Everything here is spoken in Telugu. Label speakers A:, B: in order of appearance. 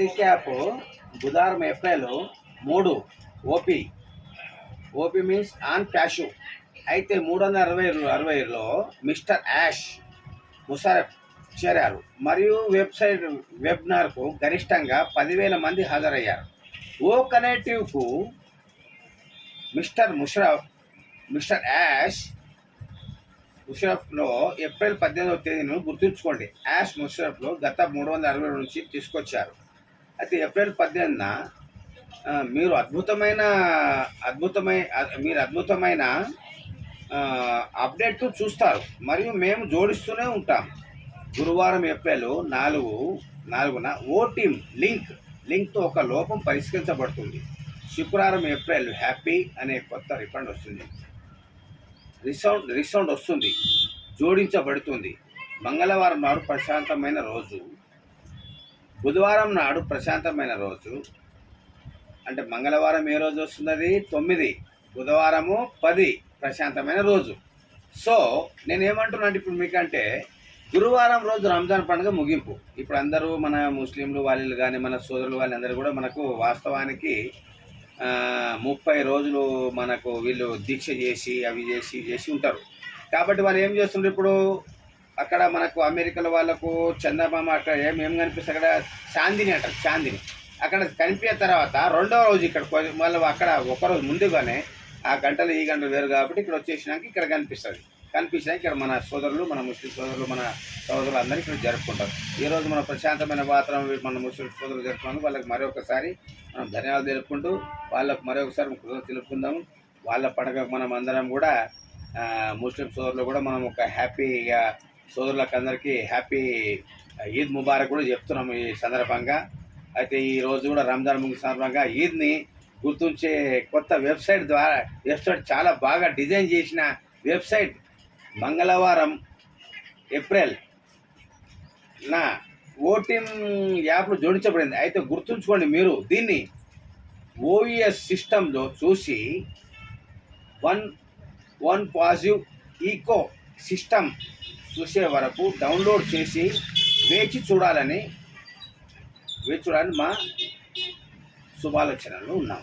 A: రీక్యాప్ బుధారం ఏప్రిల్ మూడు ఓపీ ఓపీ మీన్స్ ఆన్ ప్యాషు అయితే మూడు వందల అరవై అరవైలో మిస్టర్ యాష్ ముషారఫ్ చేరారు. మరియు వెబ్సైట్ వెబ్నార్కు గరిష్టంగా పదివేల మంది హాజరయ్యారు. ఓ కనెక్టివ్కు మిస్టర్ ముషరఫ్ మిస్టర్ యాష్ ముషరఫ్లో ఏప్రిల్ పద్దెనిమిదవ తేదీను గుర్తుంచుకోండి. యాష్ ముషరఫ్లో గత మూడు వందల అరవై నుంచి తీసుకొచ్చారు. అయితే ఏప్రిల్ పద్దెనిమిదిన మీరు అద్భుతమైన అద్భుతమైన మీరు అద్భుతమైన అప్డేట్ చూస్తారు. మరియు మేము జోడిస్తూనే ఉంటాం. గురువారం ఏప్రిల్ నాలుగు నాలుగున ఓ టీమ్ లింక్ లింక్తో ఒక లోపం పరిష్కరించబడుతుంది. శుక్రవారం ఏప్రిల్ హ్యాపీ అనే కొత్త రిఫండ్ వస్తుంది. రిసౌండ్ రిసౌండ్ వస్తుంది. జోడించబడుతుంది. మంగళవారం నాడు ప్రశాంతమైన రోజు. బుధవారం నాడు ప్రశాంతమైన రోజు. అంటే మంగళవారం ఏ రోజు వస్తున్నది? తొమ్మిది. బుధవారము పది. ప్రశాంతమైన రోజు. సో నేను ఏమంటున్నా అంటే ఇప్పుడు మీకంటే గురువారం రోజు రంజాన్ పండుగ ముగింపు. ఇప్పుడు అందరూ మన ముస్లింలు వాళ్ళు కానీ మన సోదరులు వాళ్ళందరూ కూడా మనకు వాస్తవానికి ముప్పై రోజులు మనకు వీళ్ళు దీక్ష చేసి అవి చేసి చేసి ఉంటారు. కాబట్టి వాళ్ళు ఏం చేస్తుండ్రు ఇప్పుడు? అక్కడ మనకు అమెరికాలో వాళ్ళకు చందమామ అక్కడ ఏమేమి కనిపిస్తే కనిపిస్తుంది? అక్కడ చాందిని అంటారు చాందిని. అక్కడ కనిపించిన తర్వాత రెండో రోజు ఇక్కడ మళ్ళీ అక్కడ ఒకరోజు ముందుగానే ఆ గంటలు ఈ గంటలు వేరు కాబట్టి ఇక్కడ వచ్చేసినాక ఇక్కడ కనిపిస్తుంది. కనిపించినాక ఇక్కడ మన సోదరులు మన ముస్లిం సోదరులు మన సోదరులు అందరూ ఇక్కడ జరుపుకుంటారు. ఈరోజు మన ప్రశాంతమైన వాతావరణం మన ముస్లిం సోదరులు జరుపుకున్నాము వాళ్ళకి మరొకసారి మనం ధన్యవాదాలు తెలుపుకుంటూ వాళ్ళకు మరొకసారి కృతజ్ఞత తెలుపుకుందాము. వాళ్ళ పండుగ మనం అందరం కూడా ముస్లిం సోదరులు కూడా మనం ఒక హ్యాపీగా సోదరులకు అందరికీ హ్యాపీ ఈద్ ముబారక్ కూడా చెప్తున్నాము ఈ సందర్భంగా. అయితే ఈ రోజు కూడా రంజాన్ ముగి సందర్భంగా ఈద్ని గుర్తుంచే కొత్త వెబ్సైట్ ద్వారా వెబ్సైట్ చాలా బాగా డిజైన్ చేసిన వెబ్సైట్ మంగళవారం ఏప్రిల్ నా ఓటింగ్ యాప్లో జోడించబడింది. అయితే గుర్తుంచుకోండి మీరు దీన్ని ఓవిఎస్ సిస్టంలో చూసి one one positive eco system చూసే వరకు డౌన్లోడ్ చేసి వేచి చూడాలని వేచి చూడాలని మా శుభాలోచనలు ఉన్నాం.